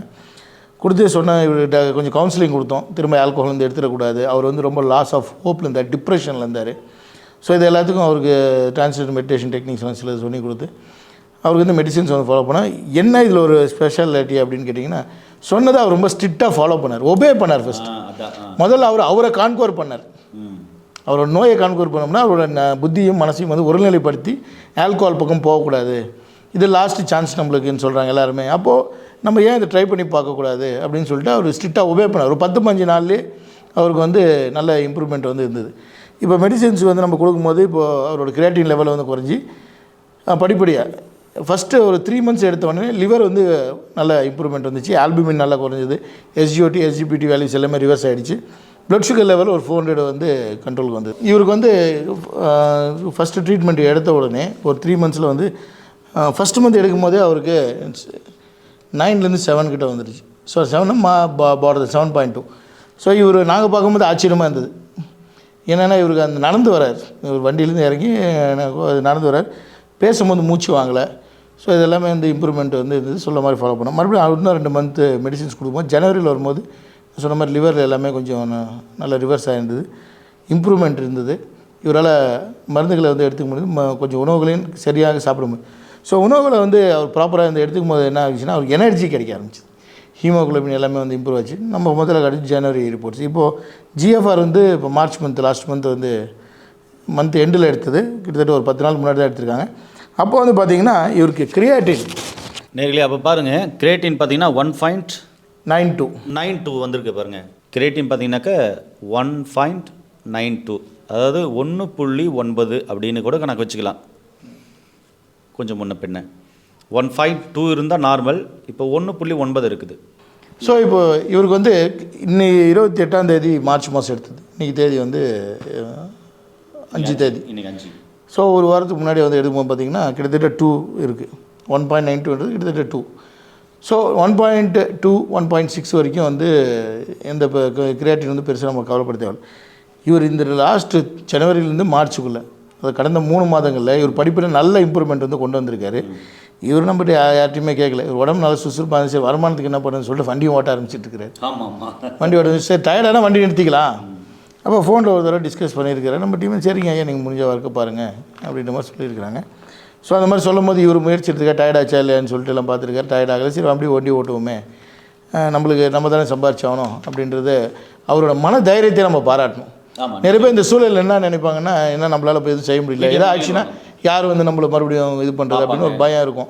Speaker 3: கொடுத்து சொன்ன இவர்கிட்ட கொஞ்சம் கவுன்சிலிங் கொடுத்தோம். திரும்ப ஆல்கோஹால் வந்து எடுத்துடக்கூடாது. அவர் வந்து ரொம்ப லாஸ் ஆஃப் ஹோப்பில் இருந்தார் டிப்ரெஷனில் இருந்தார். ஸோ இது எல்லாத்துக்கும் அவருக்கு டிரான்ஸ்லேட் மெடிடேஷன் டெக்னிக்ஸ்லாம் சில சொல்லி கொடுத்து அவருக்கு வந்து மெடிசின்ஸ் வந்து ஃபாலோ பண்ணால் என்ன இதில் ஒரு ஸ்பெஷாலிட்டி அப்படின்னு கேட்டிங்கன்னா சொன்னதை அவர் ரொம்ப ஸ்ட்ரிக்டாக ஃபாலோ பண்ணார். ஒபே பண்ணார் ஃபஸ்ட்
Speaker 1: ஆ அதான் ஆ.
Speaker 3: முதல்ல அவர் அவரை கான்கோர் பண்ணார். அவரோட நோயை கான்கோர் பண்ணோம்னா அவரோட புத்தியும் மனசையும் வந்து ஒருநிலைப்படுத்தி ஆல்கோஹால் பக்கம் போகக்கூடாது. இது லாஸ்ட் சான்ஸ் நம்மளுக்குன்னு சொல்கிறாங்க எல்லாருமே. அப்போது நம்ம ஏன் இதை ட்ரை பண்ணி பார்க்கக்கூடாது அப்படின்னு சொல்லிட்டு அவர் ஸ்ட்ரிக்டாக ஒபே பண்ணார். ஒரு பத்து பஞ்சு நாள்லேயே அவருக்கு வந்து நல்ல இம்ப்ரூவ்மெண்ட் வந்து இருந்தது. இப்போ மெடிசின்ஸ் வந்து நம்ம கொடுக்கும்போது இப்போ அவரோட கிரியேட்டின் லெவல் வந்து குறைஞ்சி படிப்படியாக ஃபஸ்ட்டு ஒரு த்ரீ மந்த்ஸ் எடுத்த உடனே லிவர் வந்து நல்ல இம்ப்ரூவ்மெண்ட் வந்துச்சு. ஆல்புமின் நல்லா குறைஞ்சது. எஸ்ஜிஓடி எஸ்ஜிபிடி வேல்யூஸ் எல்லாமே ரிவர்ஸ் ஆகிடுச்சு ப்ளட் சுகர் லெவல் ஒரு ஃபோர் ஹண்ட்ரட் வந்து கண்ட்ரோலுக்கு வந்தது. இவருக்கு வந்து ஃபஸ்ட்டு ட்ரீட்மெண்ட் எடுத்த உடனே ஒரு த்ரீ மந்த்ஸில் வந்து ஃபஸ்ட்டு மந்த் எடுக்கும் போதே அவருக்கு நைன்லேருந்து செவன் கிட்ட வந்துடுச்சு ஸோ செவன் மா border seven point two so இவர் நாங்கள் பார்க்கும்போது ஆச்சரியமாக இருந்தது. என்னென்னா இவருக்கு அந்த நடந்து வரார். இவர் வண்டியிலேருந்து இறங்கி நடந்து வரார். பேசும்போது மூச்சு வாங்கலை. ஸோ இதெல்லாமே வந்து இம்ப்ரூவ்மெண்ட் வந்து இருந்தது. சொல்ல மாதிரி ஃபாலோ பண்ணோம். மறுபடியும் இன்னும் ரெண்டு மந்த்து மெடிசின்ஸ் கொடுக்கும்போது ஜனவரியில் வரும்போது சொன்ன மாதிரி லிவரில் எல்லாமே கொஞ்சம் நல்ல ரிவர்ஸ் ஆகிருந்தது இம்ப்ரூவ்மெண்ட் இருந்தது. இவரால் மருந்துகளை வந்து எடுத்துக்க முடியுது. ம- கொஞ்சம் உணவுகளையும் சரியாக சாப்பிட முடியும் ஸோ உணவுகளை வந்து அவர் ப்ராப்பராக வந்து எடுத்துக்கும் போது என்ன ஆச்சுன்னா அவருக்கு எனர்ஜி கிடைக்க ஆரம்பிச்சு ஹீமோகுளோபின் எல்லாமே வந்து இம்ப்ரூவ் ஆச்சு. நம்ம முதல்ல கழிச்சு ஜனவரி ரிப்போர்ட்ஸ் இப்போது ஜிஎஃப்ஆர் வந்து இப்போ மார்ச் மந்த் லாஸ்ட் மந்த் வந்து மந்த் எண்டில் எடுத்தது. கிட்டத்தட்ட ஒரு பத்து நாள் முன்னாடி தான் எடுத்திருக்காங்க. அப்போ வந்து பார்த்தீங்கன்னா இவருக்கு கிரியாட்டின்
Speaker 1: நேர்களே அப்போ பாருங்கள் கிரியேட்டின் பார்த்தீங்கன்னா one point
Speaker 3: nine two
Speaker 1: nine two வந்திருக்கு பாருங்கள் கிரேட்டின் பார்த்தீங்கன்னாக்கா ஒன் பாயிண்ட் நைன் டூ அதாவது ஒன்று புள்ளி ஒன்பது அப்படின்னு கூட கணக்கு வச்சுக்கலாம். கொஞ்சம் முன்ன பின்ன. ஒன் ஃபைவ் டூ இருந்தால் நார்மல் இப்போ ஒன்று புள்ளி ஒன்பது இருக்குது.
Speaker 3: ஸோ இப்போ இவருக்கு வந்து இன்னைக்கு இருபத்தி எட்டாம் தேதி மார்ச் மாதம் எடுத்தது. இன்னைக்கு தேதி வந்து அஞ்சு தேதி.
Speaker 1: இன்னைக்கு அஞ்சு.
Speaker 3: ஸோ ஒரு வாரத்துக்கு முன்னாடி வந்து எடுக்கும்போது பார்த்தீங்கன்னா கிட்டத்தட்ட டூ இருக்குது ஒன் பாயிண்ட் நைன் டூன்றது கிட்டத்தட்ட two so one point two one point six வரைக்கும் வந்து எந்த கிரியாட்டின் வந்து பெருசாக நம்ம கவலைப்பட தேவை இவர் இந்த லாஸ்ட்டு ஜனவரியிலேருந்து மார்ச்சுக்குள்ளே அது கடந்த மூணு மாதங்களில் இவர் படிப்பில் நல்ல இம்ப்ரூவ்மெண்ட் வந்து கொண்டு வந்திருக்காரு. இவர் நம்மகிட்ட யா- யார்ட்டையுமே கேட்கல இவர் உடம்பு நல்லா சுறுசுறுப்பாக இருந்துச்சு. வருமானத்துக்கு என்ன பண்ணுன்னு சொல்லிட்டு வண்டியும் ஓட்ட ஆரம்பிச்சிட்டு இருக்கிறாரு வண்டி ஓட்ட சரி டயர்டானா வண்டி நிறுத்திக்கலாம். அப்போ ஃபோனில் ஒரு தடவை டிஸ்கஸ் பண்ணியிருக்கிறேன் நம்ம டீம் சரிங்க ஐயா நீங்கள் முடிஞ்ச ஒர்க்கை பாருங்கள் அப்படின்ற மாதிரி சொல்லியிருக்கிறாங்க. ஸோ அந்த மாதிரி சொல்லும் போது இவர் முயற்சி எடுத்துக்கா டயர்டாச்சா இல்லையான்னு சொல்லிட்டு எல்லாம் பார்த்துருக்காரு. டயர்ட் ஆகலை. சரி வண்டி வண்டி ஓட்டுவோமே. நம்மளுக்கு நம்ம தானே சம்பாரிச்சாகணும் அப்படின்றது அவரோட மன தைரியத்தை நம்ம பாராட்டணும். நிறைய பேர் இந்த சூழல் என்ன நினைப்பாங்கன்னா என்ன நம்மளால் இப்போ எதுவும் செய்ய முடியல? ஏதாவது ஆச்சுன்னா யார் வந்து நம்மளை மறுபடியும் இது பண்ணுறது அப்படின்னு ஒரு பயம் இருக்கும்.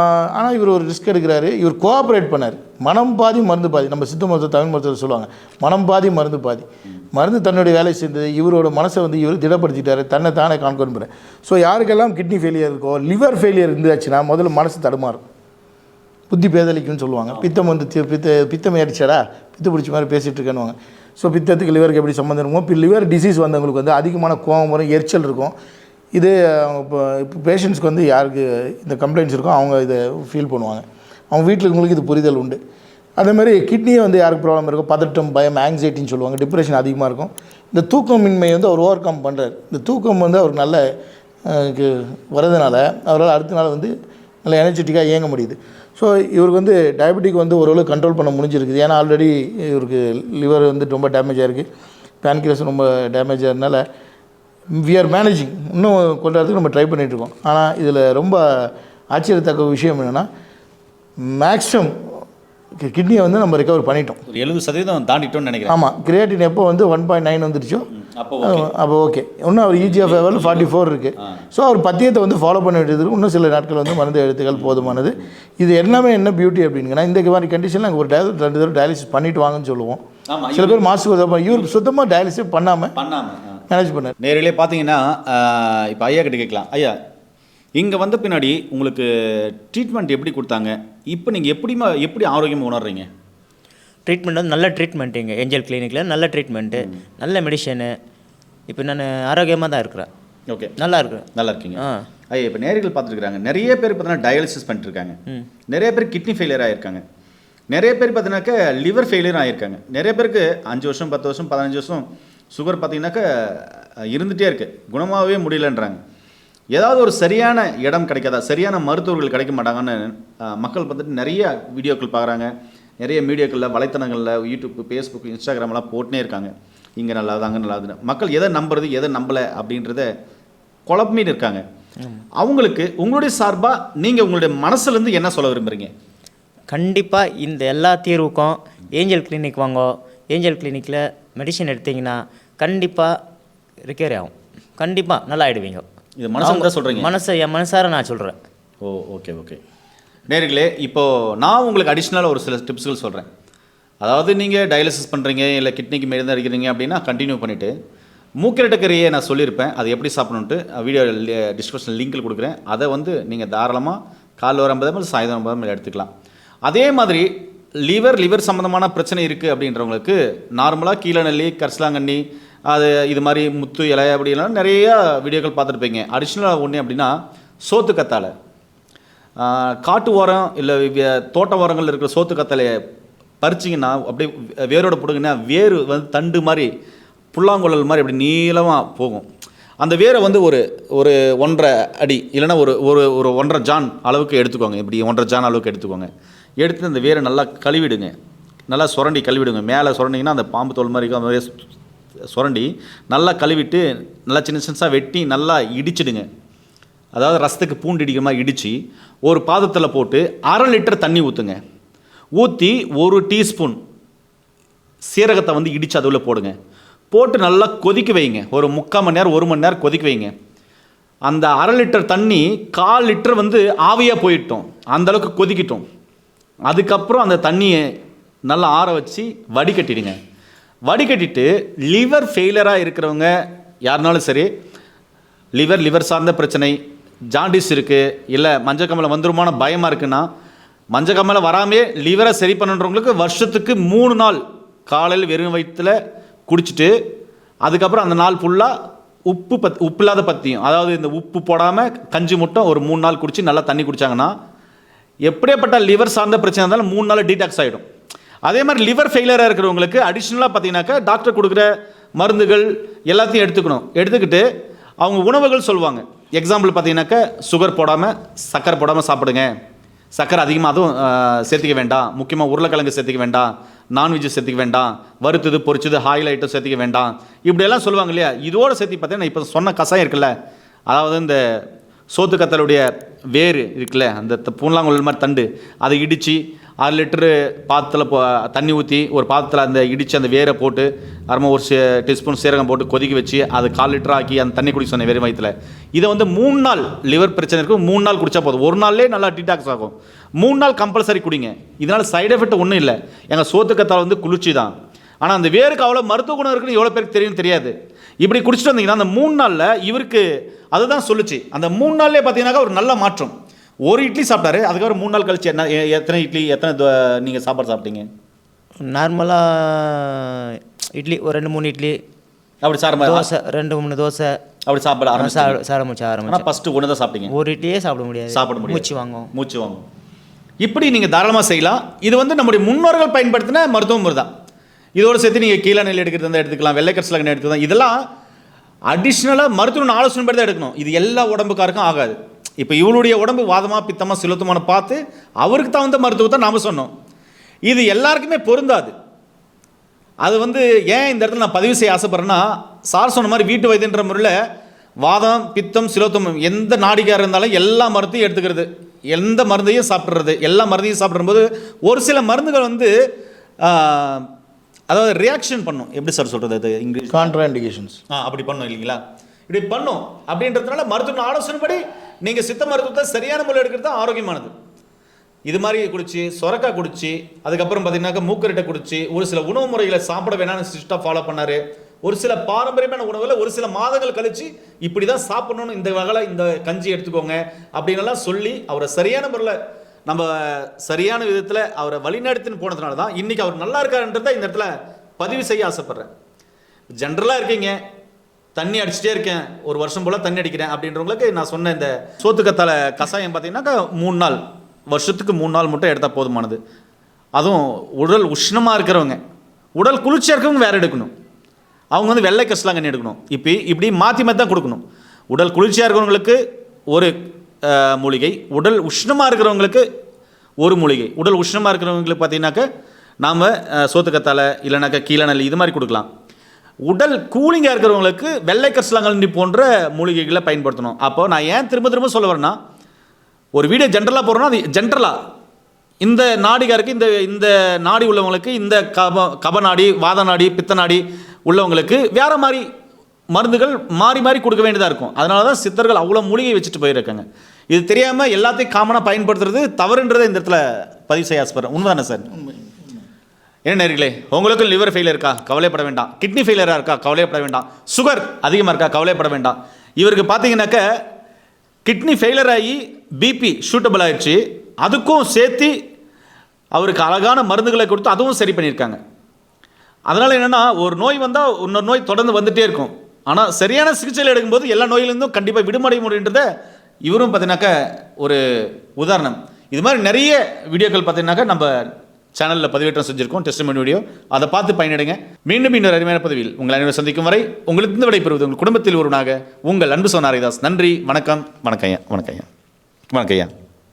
Speaker 3: ஆனால் இவர் ஒரு ரிஸ்க் எடுக்கிறாரு. இவர் கோஆப்ரேட் பண்ணார். மனம் பாதி மருந்து பாதி. நம்ம சித்த மருத்துவ தமிழ் மருத்துவர் சொல்லுவாங்க. மனம் பாதி மருந்து பாதி. மருந்து தன்னுடைய வேலை செஞ்சது இவரோட மனசை வந்து இவர் திடப்படுத்திட்டார். தன்னை தானே கான்கோன் ஸோ யாருக்கெல்லாம் கிட்னி ஃபெயிலியர் இருக்கோ லிவர் ஃபெயிலியர் இருந்தாச்சுன்னா முதல்ல மனசு தடுமாறும். புத்தி பேதலிக்குன்னு சொல்லுவாங்க. பித்தம் வந்து பித்த பித்தம் ஏறிச்சாடா பித்து பிடிச்ச மாதிரி பேசிகிட்டு இருக்கேன்னு ஸோ பித்தத்துக்கு லிவருக்கு எப்படி சம்மந்தம் இருக்கும் இப்போ லிவர் டிசீஸ் வந்தவங்களுக்கு வந்து அதிகமான கோபம் வரும் எரிச்சல் இருக்கும். இது அவங்க இப்போ இப்போ பேஷண்ட்ஸ்க்கு வந்து யாருக்கு இந்த கம்ப்ளைண்ட்ஸ் இருக்கோ அவங்க இதை ஃபீல் பண்ணுவாங்க. அவங்க வீட்டில் இருக்கவங்களுக்கு இது புரிதல் உண்டு. அதே மாதிரி கிட்னியே வந்து யாருக்கு ப்ராப்ளம் இருக்கோ பதட்டம் பயம் ஆங்ஸைட்டின்னு சொல்லுவாங்க. டிப்ரெஷன் அதிகமாக இருக்கும். இந்த தூக்கமின்மை வந்து அவர் ஓவர் கம் பண்ணுறாரு இந்த தூக்கம் வந்து அவருக்கு நல்ல வரதுனால அவரால் அடுத்த நாள் வந்து நல்ல எனர்ஜெட்டிக்காக இயங்க முடியுது. ஸோ இவருக்கு வந்து டயபெட்டிக் வந்து ஓரளவு கண்ட்ரோல் பண்ண முடிஞ்சிருக்குது. ஏன்னா ஆல்ரெடி இவருக்கு லிவர் வந்து ரொம்ப டேமேஜ் இருக்குது பேன்கிரஸ் ரொம்ப டேமேஜ் ஆகிறதுனால வி ஆர் மேனேஜிங் இன்னும் கொண்டாடுறதுக்கு நம்ம ட்ரை பண்ணிகிட்ருக்கோம் ஆனால் இதில் ரொம்ப ஆச்சரியத்தக்க விஷயம் என்னென்னா மேக்ஸிமம் கிட்னியை வந்து நம்ம ரெக்கவர் பண்ணிட்டோம்.
Speaker 1: எழுபது சதவீதம் தாண்டிட்டோம்னு நினைக்கிறேன்.
Speaker 3: ஆமாம் கிரியேட்டின் எப்போ வந்து ஒன் பாயிண்ட் நைன் வந்துருச்சோ
Speaker 1: அப்போ
Speaker 3: ஓகே இன்னும் அவர் இஜிஎஃப் லெவல் ஃபார்ட்டி ஃபோர் இருக்குது ஸோ அவர் பத்தியத்தை வந்து ஃபாலோ பண்ண வேண்டியது. இன்னும் சில நாட்கள் வந்து மருந்து எழுத்துக்கள் போதுமானது. இது எல்லாமே என்ன பியூட்டி அப்படிங்கன்னா இந்த மாதிரி கண்டிஷனில் நாங்கள் ஒரு டயல் ரெண்டு தடவை டயாலிசிஸ் பண்ணிட்டு வாங்கன்னு சொல்லுவோம். சில பேர் தடவை இவர் சுத்தமாக டயாலிசிஸ் பண்ணாமல்
Speaker 1: பண்ணாம
Speaker 3: மேனேஜ் பண்ணார்.
Speaker 1: நேரிலே பார்த்தீங்கன்னா இப்போ ஐயா கிட்ட கேட்கலாம். ஐயா இங்கே வந்த பின்னாடி உங்களுக்கு ட்ரீட்மெண்ட் எப்படி கொடுத்தாங்க? இப்போ நீங்கள் எப்படிமா எப்படி ஆரோக்கியமாக உணர்றீங்க?
Speaker 2: ட்ரீட்மெண்ட் வந்து நல்ல ட்ரீட்மெண்ட் இங்கே ஏஞ்சல் கிளினிக்கில் நல்ல ட்ரீட்மெண்ட்டு நல்ல மெடிஷனு இப்போ நான் ஆரோக்கியமாக தான் இருக்கிறேன்
Speaker 1: ஓகே.
Speaker 2: நல்லா இருக்கிறேன்
Speaker 1: நல்லா இருக்கீங்க.
Speaker 2: ஆ.
Speaker 1: ஐயா இப்போ நேர்கள் பார்த்துருக்காங்க நிறைய பேர் பார்த்தீங்கன்னா டயாலிசிஸ் பண்ணிட்டு இருக்காங்க. நிறைய பேர் கிட்னி ஃபெயிலியர் ஆகிருக்காங்க நிறைய பேர் பார்த்தீங்கன்னாக்கா லிவர் ஃபெயிலியர் ஆகிருக்காங்க நிறைய பேருக்கு அஞ்சு வருஷம் பத்து வருஷம் பதினஞ்சு வருஷம் சுகர் பார்த்தீங்கன்னாக்கா அஹ், இருந்துகிட்டே இருக்கு. குணமாகவே முடியலன்றாங்க. ஏதாவது ஒரு சரியான இடம் கிடைக்காதா? சரியான மருத்துவர்கள் கிடைக்க மாட்டாங்கன்னு மக்கள் பார்த்துட்டு நிறைய வீடியோக்கள் பார்க்குறாங்க. நிறைய மீடியாக்களில் வலைத்தளங்களில் யூடியூப் ஃபேஸ்புக் இன்ஸ்டாகிராம்லாம் போட்டுனே இருக்காங்க. இங்கே நல்லாது அங்கே நல்லாதுன்னு மக்கள் எதை நம்புறது எதை நம்பலை அப்படின்றத குழப்பமின்னு இருக்காங்க. அவங்களுக்கு உங்களுடைய சார்பாக நீங்கள் உங்களுடைய மனசுலேருந்து என்ன சொல்ல விரும்புறீங்க?
Speaker 2: கண்டிப்பாக இந்த எல்லா தீர்வுக்கும் ஏஞ்சல் கிளினிக் வாங்கோ. ஏஞ்சல் கிளினிக்கில் மெடிசன் எடுத்தீங்கன்னா கண்டிப்பாக ரிக்கவரி ஆகும். கண்டிப்பாக நல்லா ஆயிடுவீங்க.
Speaker 1: இது மனசுல தான் சொல்கிறீங்க
Speaker 2: மனசை என் மனசார நான் சொல்கிறேன்
Speaker 1: ஓ ஓகே ஓகே நேர்களே இப்போது நான் உங்களுக்கு அடிஷ்னலாக ஒரு சில டிப்ஸ்கள் சொல்கிறேன் அதாவது நீங்கள் டயாலிசிஸ் பண்ணுறீங்க இல்லை கிட்னிக்கு மருந்து அடிக்கிறீங்க அப்படின்னா கண்டினியூ பண்ணிவிட்டு மூக்கிரட்டக்கரையை நான் சொல்லியிருப்பேன். அது எப்படி சாப்பிடணுன்ட்டு வீடியோ டிஸ்கிரிப்ஷன் லிங்கில் கொடுக்குறேன். அதை வந்து நீங்கள் தாராளமாக காலைல ஒரு ஐம்பது ml சாயந்தரம் ஐம்பது எடுத்துக்கலாம். அதே மாதிரி லிவர் லிவர் சம்மந்தமான பிரச்சனை இருக்குது அப்படின்றவங்களுக்கு நார்மலாக கீழநெல்லி கரிசலாங்கண்ணி அது இது மாதிரி முத்து இலை அப்படிலாம் நிறைய வீடியோக்கள் பார்த்துருப்பீங்க. அடிஷ்னலாக ஒன்று அப்படின்னா சோத்து கத்தாழை. காட்டு ஓரம் இல்லை தோட்ட ஓரங்களில் இருக்கிற சோத்து கத்தலையை பறிச்சிங்கன்னா அப்படியே வேரோட போடுங்கன்னா வேர் வந்து தண்டு மாதிரி புல்லாங்குழல் மாதிரி அப்படி நீளமாக போகும். அந்த வேரை வந்து ஒரு ஒரு ஒன்றரை அடி இல்லைன்னா ஒரு ஒரு ஒரு ஒன்றரை ஜான் அளவுக்கு எடுத்துக்கோங்க. இப்படி ஒன்றரை ஜான் அளவுக்கு எடுத்துக்கோங்க. எடுத்து அந்த வேரை நல்லா கழுவிடுங்க. நல்லா சுரண்டி கழுவிடுங்க. மேலே சுரண்டிங்கன்னா அந்த பாம்பு தோல் மாதிரி இருக்கும். அந்த மாதிரி சுரண்டி நல்லா கழுவிட்டு நல்லா சின்ன சின்னசாக வெட்டி நல்லா இடிச்சிடுங்க. அதாவது ரசத்துக்கு பூண்டு இடிக்கிற மாதிரி இடித்து ஒரு பாதத்தில் போட்டு அரை லிட்டர் தண்ணி ஊற்றுங்க ஊற்றி ஒரு டீஸ்பூன் சீரகத்தை வந்து இடித்து அது போடுங்க. போட்டு நல்லா கொதிக்க வைங்க. ஒரு முக்கால் மணி நேரம் ஒரு மணி நேரம் கொதிக்க வைங்க. அந்த அரை லிட்டர் தண்ணி கால் லிட்டர் வந்து ஆவியாக போயிட்டோம். அந்தளவுக்கு கொதிக்கிட்டோம். அதுக்கப்புறம் அந்த தண்ணியை நல்லா ஆற வச்சு வடிகட்டிடுங்க. வடிகட்டிட்டு லிவர் ஃபெயிலராக இருக்கிறவங்க யாருனாலும் சரி லிவர் லிவர் சார்ந்த பிரச்சனை ஜாண்டிஸ் இருக்குது இல்லை மஞ்சள் கம்மலை வந்துருமான பயமாக இருக்குன்னா மஞ்சள் கம்மலை வராமே லிவரை சரி பண்ணுறவங்களுக்கு வருஷத்துக்கு மூணு நாள் காலையில் வெறும் வயிற்றில் குடிச்சிட்டு அதுக்கப்புறம் அந்த நாள் ஃபுல்லாக உப்பு பத் உப்பு இல்லாத பத்தியும் அதாவது இந்த உப்பு போடாமல் கஞ்சி மட்டும் ஒரு மூணு நாள் குடித்து நல்லா தண்ணி குடித்தாங்கன்னா எப்படியேப்பட்ட லிவர் சார்ந்த பிரச்சனை இருந்தாலும் மூணு நாள் டீடாக்ஸ் ஆகிடும் அதே மாதிரி லிவர் ஃபெயிலியராக இருக்கிறவங்களுக்கு அடிஷ்னலாக பார்த்தீங்கன்னாக்கா டாக்டர் கொடுக்குற மருந்துகள் எல்லாத்தையும் எடுத்துக்கணும். எடுத்துக்கிட்டு அவங்க உணவுகள் சொல்லுவாங்க. எக்ஸாம்பிள் பார்த்தீங்கன்னாக்கா சுகர் போடாமல் சக்கரை போடாமல் சாப்பிடுங்க. சக்கரை அதிகமாக அதுவும் சேர்த்திக்க வேண்டாம். முக்கியமாக உருளைக்கிழங்கு சேர்த்திக்க வேண்டாம். நான்வெஜ் சேர்த்திக்க வேண்டாம். வறுத்தது பொரிச்சது ஹாயில் ஐட்டம் சேர்த்திக்க வேண்டாம். இப்படியெல்லாம் சொல்லுவாங்க இல்லையா? இதோடு சேர்த்து பார்த்தீங்கன்னா இப்போ சொன்ன கசாயம் இருக்குல்ல அதாவது இந்த சோத்து கத்தலுடைய வேர் இருக்குல்ல அந்த பூலாங்குழல் மாதிரி தண்டு. அதை இடித்து அரை லிட்டரு பாத்திரத்தில் போ தண்ணி ஊற்றி ஒரு பாத்திரத்தில் அந்த இடித்து அந்த வேரை போட்டு அப்புறமா ஒரு சே டீஸ்பூன் சீரகம் போட்டு கொதிக்க வச்சு அது கால் லிட்டர் ஆக்கி அந்த தண்ணி குடிக்க சொன்னேன் வெறும் வயிற்றுல இதை வந்து மூணு நாள் லிவர் பிரச்சனை இருக்கும் மூணு நாள் குடித்தா போதும். ஒரு நாள்லேயே நல்லா டீடாக்ஸ் ஆகும். மூணு நாள் கம்பல்சரி குடிங்க. இதனால் சைடு எஃபெக்ட் ஒன்றும் இல்லை. எங்கள் சோத்து கத்தால் வந்து குளிர்ச்சி தான் ஆனால் அந்த வேருக்கு அவ்வளோ மருத்துவ குணம் இருக்குன்னு எவ்வளோ பேருக்கு தெரியும் தெரியாது. இப்படி குடிச்சிட்டு வந்தீங்கன்னா அந்த மூணு நாளில் இவருக்கு அதுதான் சொல்லுச்சு. அந்த மூணு நாள்லேயே பார்த்தீங்கன்னாக்கா ஒரு நல்ல மாற்றம். ஒரு இட்லி சாப்பிட்டாரு அதுக்கப்புறம் மூணு நாள் கழிச்சு என்ன எத்தனை இட்லி எத்தனை நீங்கள் சாப்பாடு சாப்பிட்டீங்க?
Speaker 2: நார்மலாக இட்லி ஒரு ரெண்டு மூணு இட்லி
Speaker 1: அப்படி சாப்பிட
Speaker 2: தோசை ரெண்டு மூணு தோசை.
Speaker 1: அப்படி சாப்பிட ஆரம்பிச்சு ஆனால்
Speaker 2: ஆரம்பிச்சு.
Speaker 1: ஃபஸ்ட்டு ஒன்று தான் சாப்பிட்டீங்க.
Speaker 2: ஒரு இட்லியே சாப்பிட முடியாது.
Speaker 1: சாப்பிட முடியாது.
Speaker 2: மூச்சு வாங்கும்
Speaker 1: மூச்சு வாங்கும் இப்படி நீங்கள் தாராளமாக செய்யலாம். இது வந்து நம்முடைய முன்னோர்கள் பயன்படுத்தின மருத்துவ முறை தான் இதோடு சேர்த்து நீங்கள் கீழே நெல் எடுக்கிறது இருந்தால் எடுத்துக்கலாம் வெள்ளைக்கரசலகன் எடுத்துக்கலாம் இதெல்லாம் அடிஷ்னலாக மருத்துவ ஆலோசனை படி தான் எடுக்கணும். இது எல்லா உடம்புக்காருக்கும் ஆகாது. இப்போ இவளுடைய உடம்பு வாதமாக பித்தமாக சிலுத்தமான பார்த்து அவருக்கு தகுந்த மருத்துவத்தை நாம் சொன்னோம். இது எல்லாருக்குமே பொருந்தாது. அது வந்து ஏன் இந்த இடத்துல நான் பதிவு செய்ய ஆசைப்பட்றேன்னா சார் சொன்ன மாதிரி வீட்டு வைத்தியன்ற முறையில் வாதம் பித்தம் சிலோத்தம் எந்த நாடிக்காக இருந்தாலும் எல்லா மருந்தையும் எடுத்துக்கிறது. எந்த மருந்தையும் சாப்பிட்றது எல்லா மருந்தையும் சாப்பிடும்போது ஒரு சில மருந்துகள் வந்து அதாவது ரியாக்ஷன் பண்ணும். எப்படி சார் சொல்கிறது அது? இங்கிலீஷ்
Speaker 3: கான்ட்ரா இண்டிகேஷன்ஸ்
Speaker 1: ஆ அப்படி பண்ணும் இல்லைங்களா? இப்படி பண்ணும். அப்படின்றதுனால மருத்துவ ஆலோசனைப்படி நீங்கள் சித்த மருத்துவத்தை சரியான முறையில் எடுக்கிறது தான் ஆரோக்கியமானது. இது மாதிரி குடிச்சு சொரக்காய் குடிச்சு அதுக்கப்புறம் பார்த்தீங்கன்னாக்கா மூக்கரிட்டை குடிச்சு ஒரு சில உணவு முறைகளை சாப்பிட வேணாம்னு சிஸ்டாக ஃபாலோ பண்ணாரு. ஒரு சில பாரம்பரியமான உணவுகளை ஒரு சில மாதங்கள் கழிச்சு இப்படி தான் சாப்பிடணும்னு இந்த வகையில் இந்த கஞ்சி எடுத்துக்கோங்க அப்படின்னு எல்லாம் சொல்லி அவரை சரியான முறையில் நம்ம சரியான விதத்தில் அவரை வழிநடத்தின்னு போனதுனால தான் இன்னைக்கு அவர் நல்லா இருக்காருன்றதை இந்த இடத்துல பதிவு செய்ய ஆசைப்பட்றேன். ஜென்ரலாக இருக்கீங்க. தண்ணி அடிச்சிட்டே இருக்கேன். ஒரு வருஷம் போல் தண்ணி அடிக்கிறேன் அப்படின்றவங்களுக்கு நான் சொன்ன இந்த சோத்துக்கத்தால கஷாயம் பார்த்தீங்கன்னாக்கா மூணு நாள் வருஷத்துக்கு மூணு நாள் மட்டும் எடுத்தால் போதுமானது. அதுவும் உடல் உஷ்ணமாக இருக்கிறவங்க. உடல் குளிர்ச்சியாக இருக்கிறவங்க வேறு எடுக்கணும். அவங்க வந்து வெள்ளை கஷ்லாங்கண்ணி எடுக்கணும். இப்போ இப்படி மாற்றி மாற்றி தான் கொடுக்கணும். உடல் குளிர்ச்சியாக இருக்கிறவங்களுக்கு ஒரு மூலிகை. உடல் உஷ்ணமாக இருக்கிறவங்களுக்கு ஒரு மூலிகை. உடல் உஷ்ணமாக இருக்கிறவங்களுக்கு பார்த்தீங்கன்னாக்க நாம் சோத்துக்கத்தாழை இல்லைனாக்கா கீழநெல்லி இது மாதிரி கொடுக்கலாம். உடல் கூலிங்காக இருக்கிறவங்களுக்கு வெள்ளை கரிசலாங்கண்ணி போன்ற மூலிகைகளை பயன்படுத்தணும். அப்போ நான் ஏன் திரும்ப திரும்ப சொல்ல வரேன்னா ஒரு வீடியோ ஜென்ரலாக போகிறோன்னா அது ஜென்ரலாக இந்த நாடிகாருக்கு இந்த இந்த நாடி உள்ளவங்களுக்கு இந்த கப கபநாடி வாத நாடி பித்த நாடி உள்ளவங்களுக்கு வேறு மாதிரி மருந்துகள் மாறி மாறி கொடுக்க வேண்டியதாக இருக்கும். அதனால தான் சித்தர்கள் அவ்வளோ மூலிகை வச்சுட்டு போயிருக்காங்க. இது தெரியாமல் எல்லாத்தையும் காமனாக பயன்படுத்துறது தவறுன்றதை இந்த இடத்துல பதிவு செய்ய ஆசைப்படுறேன். உண்மைதானே சார்? என்ன நேர்களே உங்களுக்கும் லிவர் ஃபெயிலியர் இருக்கா? கவலைப்பட வேண்டாம். கிட்னி ஃபெயிலியராக இருக்கா? கவலைப்பட வேண்டாம். சுகர் அதிகமாக இருக்கா? கவலைப்பட வேண்டாம். இவருக்கு பார்த்தீங்கன்னாக்க கிட்னி ஃபெயிலியர் ஆகி பிபி ஷூட்டபிள் ஆயிடுச்சு. அதுக்கும் சேர்த்து அவருக்கு அழகான மருந்துகளை கொடுத்து அதுவும் சரி பண்ணியிருக்காங்க. அதனால் என்னென்னா ஒரு நோய் வந்தால் இன்னொரு நோய் தொடர்ந்து வந்துட்டே இருக்கும். ஆனால் சரியான சிகிச்சையில் எடுக்கும்போது எல்லா நோயிலிருந்தும் கண்டிப்பாக விடுமடை முடின்றத இவரும் பார்த்தீங்கன்னாக்கா ஒரு உதாரணம். இது மாதிரி நிறைய வீடியோக்கள் பார்த்தீங்கன்னாக்கா நம்ம சேனலில் பதிவேற்றம் செஞ்சுருக்கோம் டெஸ்ட் வீடியோ அதை பார்த்து பயனிடுங்க. மீண்டும் இன்னொரு அருமையான பதவியில் உங்கள் அனைவரும் சந்திக்கும் வரை உங்களுக்கு விடைபெறுவது உங்கள் குடும்பத்தில் ஒருவனாக உங்கள் அன்பு சோனாரிதாஸ். நன்றி வணக்கம் வணக்கம் ஐயா வணக்கம் ஐயா வணக்கம் ஐயா.